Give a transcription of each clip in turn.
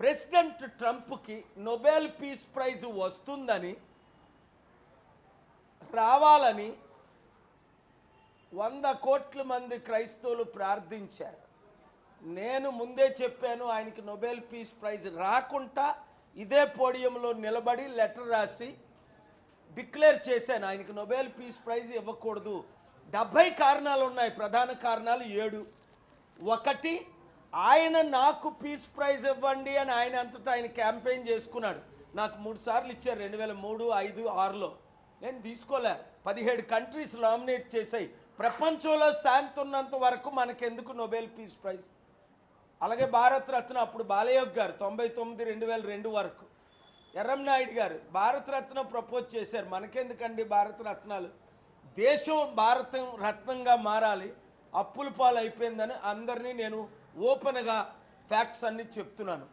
President ట్రంప్కి Nobel peace prize వస్తుందని రావాలని వంద కోట్ల మంది క్రైస్తవులు ప్రార్థించారు. నేను ముందే చెప్పాను ఆయనకి నొబెల్ పీస్ ప్రైజ్ రాకుండా ఇదే పోడియంలో నిలబడి లెటర్ రాసి డిక్లేర్ చేశాను. ఆయనకి నొబెల్ పీస్ ప్రైజ్ ఇవ్వకూడదు. డెబ్భై కారణాలు ఉన్నాయి. ప్రధాన కారణాలు ఏడు. ఒకటి ఆయన నాకు పీస్ ప్రైజ్ ఇవ్వండి అని ఆయన అంతటా ఆయన క్యాంపెయిన్ చేసుకున్నాడు. నాకు మూడు సార్లు ఇచ్చారు రెండు వేల మూడు ఐదు ఆరులో. నేను తీసుకోలే. పదిహేడు కంట్రీస్ నామినేట్ చేశాయి. ప్రపంచంలో శాంతి ఉన్నంత వరకు మనకెందుకు నొబెల్ పీస్ ప్రైజ్ అలాగే భారతరత్న అప్పుడు బాలయోగ్ గారు తొంభై తొమ్మిది రెండు వేల రెండు వరకు. ఎర్రంనాయుడు గారు భారతరత్న ప్రపోజ్ చేశారు. మనకెందుకండి భారతరత్నాలు దేశం భారతం రత్నంగా మారాలి. అప్పుల పాలు అయిపోయిందని అందరినీ నేను ఓపెన్గా ఫ్యాక్ట్స్ అన్ని చెప్తున్నాను.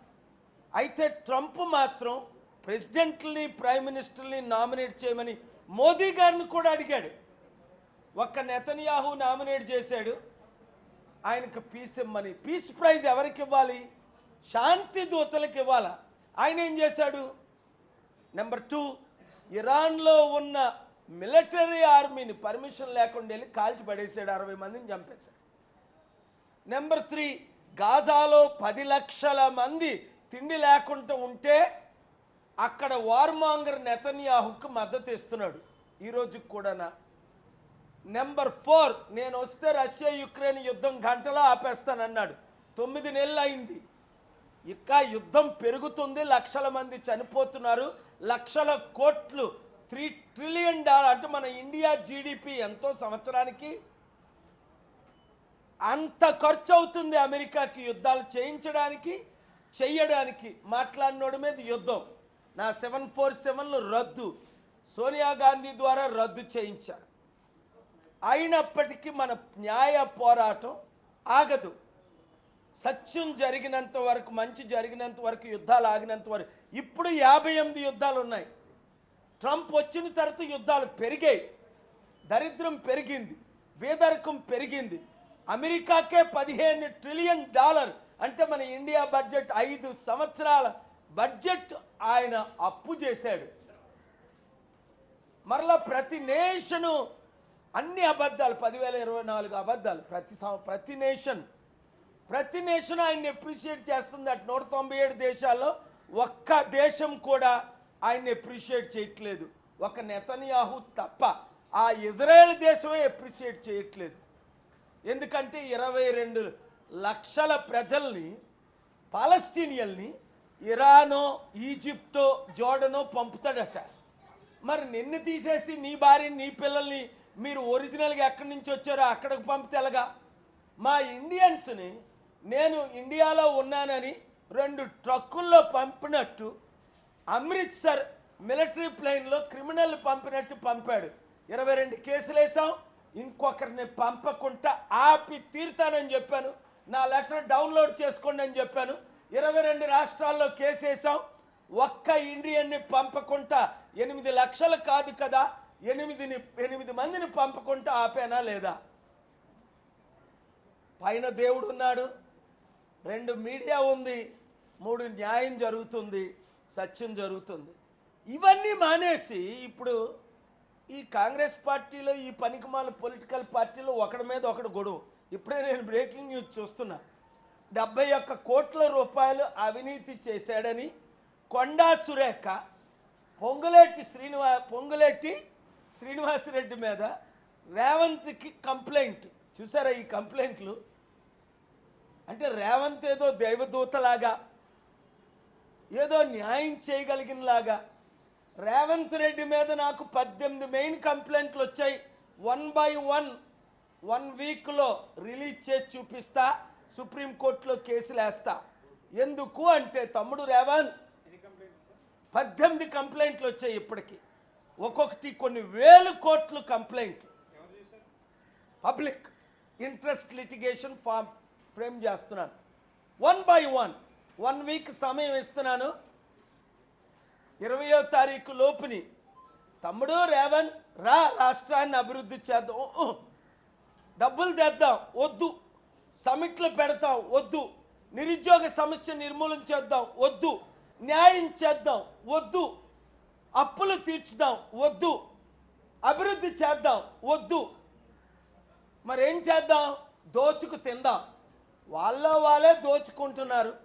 అయితే ట్రంప్ మాత్రం ప్రెసిడెంట్ని ప్రైమ్ మినిస్టర్ని నామినేట్ చేయమని మోదీ గారిని కూడా అడిగాడు. ఒక్క నెతన్యాహు నామినేట్ చేశాడు. ఆయనకు పీస్ ఇమ్మని. పీస్ ప్రైజ్ ఎవరికి ఇవ్వాలి? శాంతి దూతలకు ఇవ్వాలా? ఆయన ఏం చేశాడు? నెంబర్ టూ ఇరాన్లో ఉన్న మిలిటరీ ఆర్మీని పర్మిషన్ లేకుండా వెళ్ళి కాల్చి పడేసాడు. అరవై మందిని చంపేశాడు. నెంబర్ త్రీ గాజాలో పది లక్షల మంది తిండి లేకుండా ఉంటే అక్కడ వార్మాంగర్ నెతన్యాహుకు మద్దతు ఇస్తున్నాడు. ఈరోజు కూడానా. నెంబర్ ఫోర్ నేను వస్తే రష్యా యుక్రెయిన్ యుద్ధం గంటలో ఆపేస్తానన్నాడు. తొమ్మిది నెలలు అయింది. ఇంకా యుద్ధం పెరుగుతుంది లక్షల మంది చనిపోతున్నారు లక్షల కోట్లు త్రీ ట్రిలియన్ డాలర్ అంటే మన ఇండియా జీడిపి ఎంతో సంవత్సరానికి అంత ఖర్చు అవుతుంది అమెరికాకి యుద్ధాలు చేయించడానికి చెయ్యడానికి. మాట్లాడినోడి మీద యుద్ధం. నా సెవెన్ ఫోర్ సెవెన్లు రద్దు. సోనియా గాంధీ ద్వారా రద్దు చేయించారు అయినప్పటికీ మన న్యాయ పోరాటం ఆగదు. సత్యం జరిగినంత వరకు మంచి జరిగినంత వరకు యుద్ధాలు ఆగినంత వరకు. ఇప్పుడు యాభై ఎనిమిది యుద్ధాలు ఉన్నాయి. ట్రంప్ వచ్చిన తర్వాత యుద్ధాలు పెరిగాయి. దరిద్రం పెరిగింది. బేదరికం పెరిగింది. అమెరికాకే పదిహేను ట్రిలియన్ డాలర్ అంటే మన ఇండియా బడ్జెట్ ఐదు సంవత్సరాల బడ్జెట్ ఆయన అప్పు చేశాడు. మరలా ప్రతి నేషను అన్ని అబద్ధాలు పదివేల ఇరవై నాలుగు అబద్ధాలు ప్రతి సం- ప్రతి నేషన్ ప్రతి నేషన్ ఆయన్ని ఎప్రిషియేట్ చేస్తుంది అటు నూట తొంభై ఏడు దేశాల్లో ఒక్క దేశం కూడా ఆయన్ని ఎప్రిషియేట్ చేయట్లేదు. ఒక నెతన్యాహు తప్ప ఆ ఇజ్రాయెల్ దేశమే ఎప్రిషియేట్ చేయట్లేదు. ఎందుకంటే ఇరవై రెండు లక్షల ప్రజల్ని పాలస్టీనియల్ని ఇరానో ఈజిప్టో జోడనో పంపుతాడట. మరి నిన్ను తీసేసి నీ భార్యని నీ పిల్లల్ని మీరు ఒరిజినల్గా ఎక్కడి నుంచి వచ్చారో అక్కడికి పంపితే ఎలాగా? మా ఇండియన్స్ని నేను ఇండియాలో ఉన్నానని రెండు ట్రక్కుల్లో పంపినట్టు అమృత్సర్ మిలిటరీ ప్లేన్లో క్రిమినల్ పంపినట్టు పంపాడు. ఇరవై రెండు కేసులు వేసాం ఇంకొకరిని పంపకుండా ఆపి తీరుతానని చెప్పాను. నా లెటర్ డౌన్లోడ్ చేసుకోండి అని చెప్పాను. ఇరవై రెండు రాష్ట్రాల్లో కేసేసాం ఒక్క ఇండియన్ని పంపకుండా ఎనిమిది లక్షలు కాదు కదా ఎనిమిదిని ఎనిమిది మందిని పంపకుండా ఆపానా లేదా? పైన దేవుడు ఉన్నాడు. రెండు మీడియా ఉంది. మూడు న్యాయం జరుగుతుంది. సత్యం జరుగుతుంది. ఇవన్నీ మానేసి ఇప్పుడు ఈ కాంగ్రెస్ పార్టీలో ఈ పనికిమాల పొలిటికల్ పార్టీలో ఒకడి మీద ఒకడు గొడవ. ఇప్పుడే నేను బ్రేకింగ్ న్యూస్ చూస్తున్నా. డెబ్బై ఒక్క కోట్ల రూపాయలు అవినీతి చేశాడని కొండా సురేఖ పొంగులేటి శ్రీనివా పొంగులేటి శ్రీనివాసరెడ్డి మీద రేవంత్కి కంప్లైంట్. చూసారా ఈ కంప్లైంట్లు? అంటే రేవంత్ ఏదో దైవదూతలాగా ఏదో న్యాయం చేయగలిగినలాగా రేవంత్ రెడ్డి మీద నాకు పద్దెనిమిది మెయిన్ కంప్లైంట్లు వచ్చాయి. వన్ బై వన్ వన్ వీక్లో రిలీజ్ చేసి చూపిస్తా సుప్రీంకోర్టులో కేసులు వేస్తా. ఎందుకు అంటే తమ్ముడు రేవంత్ పద్దెనిమిది కంప్లైంట్లు వచ్చాయి ఇప్పటికి. ఒక్కొక్కటి కొన్ని వేలు కోట్లు కంప్లైంట్లు. Public interest litigation form frame చేస్తున్నాను. One by one one week సమయం ఇస్తున్నాను. ఇరవయో తారీఖు లోపుని తమ్ముడు రేవన్ రా రాష్ట్రాన్ని అభివృద్ధి చేద్దాం. డబ్బులు తెద్దాం. వద్దు. సమిట్లు పెడతాం. వద్దు. నిరుద్యోగ సమస్య నిర్మూలన చేద్దాం. వద్దు. న్యాయం చేద్దాం. వద్దు. అప్పులు తీర్చుదాం. వద్దు. అభివృద్ధి చేద్దాం. వద్దు. మరి ఏం చేద్దాం? దోచుకు తిందాం. వాళ్ళ వాళ్ళే దోచుకుంటున్నారు.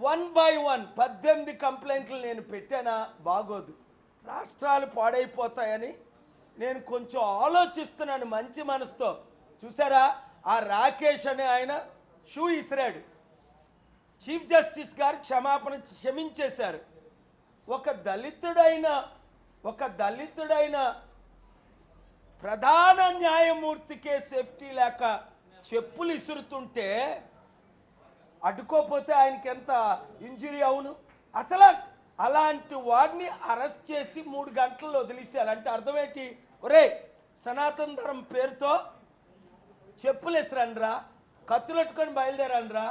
వన్ బై వన్ పద్దెనిమిది కంప్లైంట్లు నేను పెట్టానా? బాగోదు. రాష్ట్రాలు పాడైపోతాయని నేను కొంచెం ఆలోచిస్తున్నాను మంచి మనసుతో. చూసారా? ఆ రాకేష్ అనే ఆయన షూ ఇసిరాడు. చీఫ్ జస్టిస్ గారు క్షమాపణ క్షమించేశారు. ఒక దళితుడైన ఒక దళితుడైన ప్రధాన న్యాయమూర్తికే సేఫ్టీ లేక చెప్పులు ఇసురుతుంటే అడ్డుకోపోతే ఆయనకి ఎంత ఇంజురీ అవును? అసలు అలాంటి వాడిని అరెస్ట్ చేసి మూడు గంటల్లో వదిలేశారు అంటే అర్థమేంటి? ఒరే సనాతన ధర్మం పేరుతో చెప్పులు ఎసరండ్రా కత్తులెట్టుకొని బయలుదేరండ్రా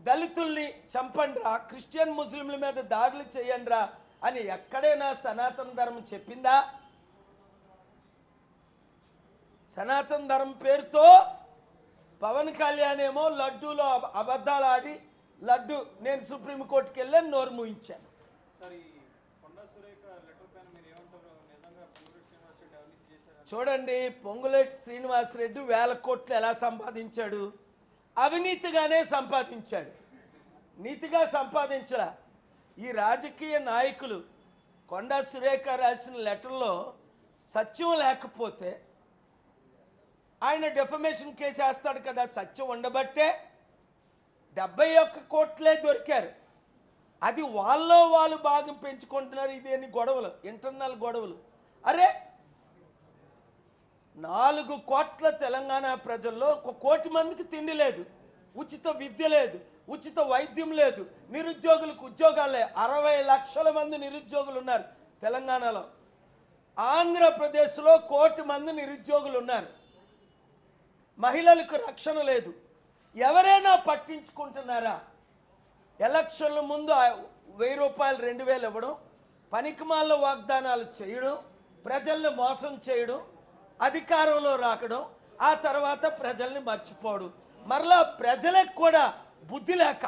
దళితుల్ని చంపండ్రా క్రిస్టియన్ ముస్లింల మీద దాడులు చేయండ్రా అని ఎక్కడైనా సనాతన ధర్మం చెప్పిందా? సనాతన ధర్మం పేరుతో పవన్ కళ్యాణ్ ఏమో లడ్డూలో అబ- అబద్ధాలు ఆడి లడ్డు నేను సుప్రీంకోర్టుకి వెళ్ళి నోరు మూయించాను. చూడండి పొంగులేటి శ్రీనివాసరెడ్డి వేల కోట్లు ఎలా సంపాదించాడు? అవినీతిగానే సంపాదించాడు. నీతిగా సంపాదించరా ఈ రాజకీయ నాయకులు కొండా సురేఖ రాసిన లెటర్లో సత్యం లేకపోతే ఆయన డెఫమేషన్ కేసు వేస్తాడు కదా సత్యం ఉండబట్టే డెబ్బై ఒక్క కోట్లే దొరికారు. అది వాళ్ళలో వాళ్ళు భాగం పెంచుకుంటున్నారు ఇదేని గొడవలు ఇంటర్నల్ గొడవలు. అరే నాలుగు కోట్ల తెలంగాణ ప్రజల్లో ఒక కోటి మందికి తిండి లేదు ఉచిత విద్య లేదు ఉచిత వైద్యం లేదు నిరుద్యోగులకు ఉద్యోగాలు లేవు. అరవై లక్షల మంది నిరుద్యోగులు ఉన్నారు తెలంగాణలో. ఆంధ్రప్రదేశ్లో కోటి మంది నిరుద్యోగులు ఉన్నారు. మహిళలకు రక్షణ లేదు. ఎవరైనా పట్టించుకుంటున్నారా? ఎలక్షన్ల ముందు వెయ్యి రూపాయలు రెండు వేలు ఇవ్వడం పనికిమాల వాగ్దానాలు చేయడం ప్రజల్ని మోసం చేయడం అధికారంలో రాకడం ఆ తర్వాత ప్రజల్ని మర్చిపోవడం. మరలా ప్రజలకు కూడా బుద్ధి లేక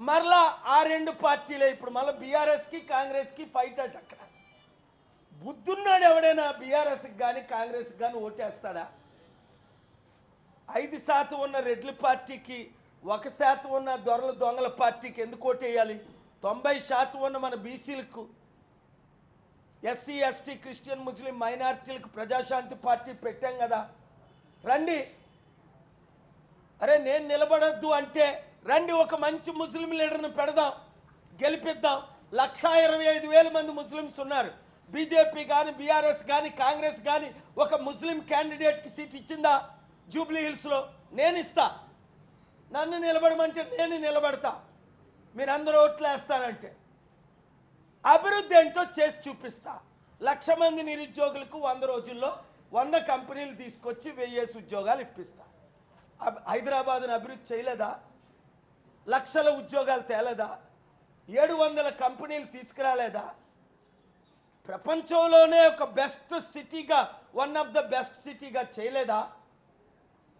మరలా ఆ రెండు పార్టీలే ఇప్పుడు మళ్ళీ బీఆర్ఎస్కి కాంగ్రెస్కి ఫైట్ అట్ అక్కడ. బుద్ధున్నాడు ఎవడైనా బీఆర్ఎస్కి కానీ కాంగ్రెస్కి కానీ ఓటేస్తాడా? ఐదు శాతం ఉన్న రెడ్ల పార్టీకి ఒక శాతం ఉన్న దొరల దొంగల పార్టీకి ఎందుకు ఓటేయాలి తొంభై శాతం ఉన్న మన బీసీలకు ఎస్సీ ఎస్టీ క్రిస్టియన్ ముస్లిం మైనార్టీలకు ప్రజాశాంతి పార్టీ పెట్టాం కదా. రండి. అరే నేను నిలబడద్దు అంటే రండి ఒక మంచి ముస్లిం లీడర్ని పెడదాం గెలిపిద్దాం. లక్షా ఇరవై ఐదు వేల మంది ముస్లిమ్స్ ఉన్నారు. బీజేపీ కానీ బీఆర్ఎస్ కానీ కాంగ్రెస్ కానీ ఒక ముస్లిం క్యాండిడేట్కి సీట్ ఇచ్చిందా? జూబ్లీ హిల్స్లో నేను ఇస్తా నన్ను నిలబడమంటే నేను నిలబడతా. మీరందరూ ఓట్లు వేస్తానంటే అభివృద్ధి ఏంటో చేసి చూపిస్తా. లక్ష మంది నిరుద్యోగులకు వంద రోజుల్లో వంద కంపెనీలు తీసుకొచ్చి వెయ్యేసి ఉద్యోగాలు ఇప్పిస్తా. హైదరాబాద్ను అభివృద్ధి చేయలేదా? లక్షల ఉద్యోగాలు తేలేదా? ఏడు వందల కంపెనీలు తీసుకురాలేదా? ప్రపంచంలోనే ఒక బెస్ట్ సిటీగా వన్ ఆఫ్ ద బెస్ట్ సిటీగా చేయలేదా?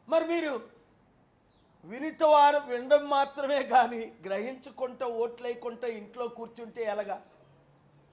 మరి మీరు వినిటవారు వినడం మాత్రమే కానీ గ్రహించుకుంటూ ఓట్లేయకుంటూ ఇంట్లో కూర్చుంటే ఎలాగా?